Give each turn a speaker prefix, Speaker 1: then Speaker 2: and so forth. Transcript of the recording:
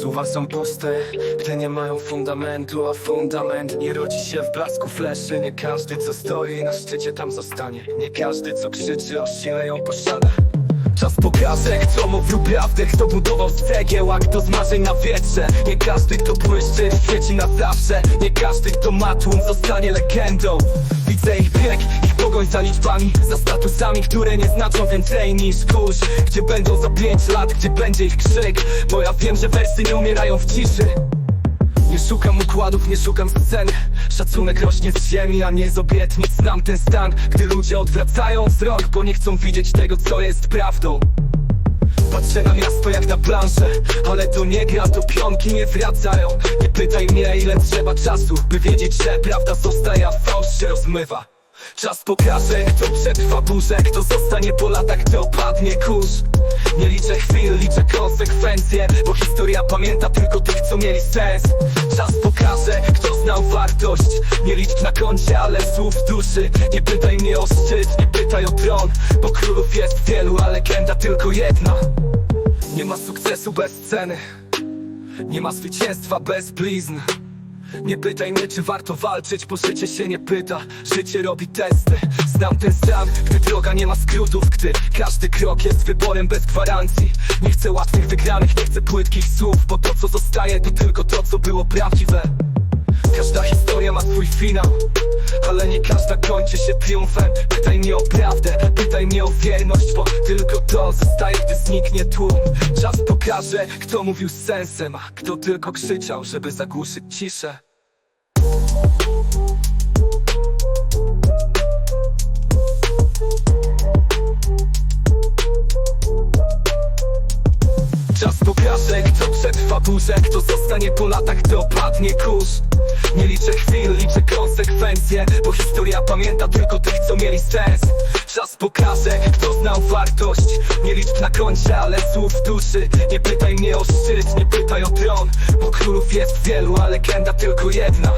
Speaker 1: Słowa są puste, gdy nie mają fundamentu A fundament nie rodzi się w blasku fleszy. Nie każdy co stoi na szczycie tam zostanie. Nie każdy co krzyczy o sile ją posiada Czas pokaże, kto mówił prawdę, kto budował z cegieł, a kto z marzeń na wietrze? Nie każdy, kto błyszczy, świeci na zawsze. Nie każdy, kto ma tłum, zostanie legendą. Widzę ich bieg, ich pogoń za liczbami Za statusami, które nie znaczą więcej niż kurz. Gdzie będą za pięć lat, gdzie będzie ich krzyk? Bo ja wiem, że wersy nie umierają w ciszy szukam układów, nie szukam scen Szacunek rośnie z ziemi, a nie z obietnic. Znam ten stan, gdy ludzie odwracają wzrok Bo nie chcą widzieć tego, co jest prawdą. Patrzę na miasto jak na planszę Ale to nie gra, to pionki nie wracają. Nie pytaj mnie ile trzeba czasu By wiedzieć, że prawda zostaje, a fałsz się rozmywa Czas pokaże, kto przetrwa burzę Kto zostanie po latach, kto opadnie kurz. Nie liczę chwil, liczę konsekwencje Bo historia pamięta tylko tych, co mieli sens. Czas pokaże, kto znał wartość. Nie licz na koncie, ale słów duszy. Nie pytaj mnie o szczyt, nie pytaj o tron Bo królów jest wielu, a legenda tylko jedna. Nie ma sukcesu bez ceny. Nie ma zwycięstwa bez blizn nie pytaj mnie, czy warto walczyć, bo życie się nie pyta. Życie robi testy. Znam ten stan, gdy droga nie ma skrótów Gdy każdy krok jest wyborem bez gwarancji. Nie chcę łatwych wygranych, nie chcę płytkich słów Bo to co zostaje to tylko to co było prawdziwe finał Ale nie każda kończy się triumfem. Pytaj mnie o prawdę, pytaj mnie o wierność Bo tylko to zostaje, gdy zniknie tłum. Czas pokaże, kto mówił z sensem A kto tylko krzyczał, żeby zagłuszyć ciszę. Czas pokaże, kto przetrwa burzę Kto zostanie po latach, kto opadnie kurz. Nie liczę chwil, Bo historia pamięta tylko tych, co mieli sens. Czas pokaże, kto znał wartość. Nie licz na koncie, ale słów w duszy. Nie pytaj mnie o szczyt, nie pytaj o tron Bo królów jest wielu, a legenda tylko jedna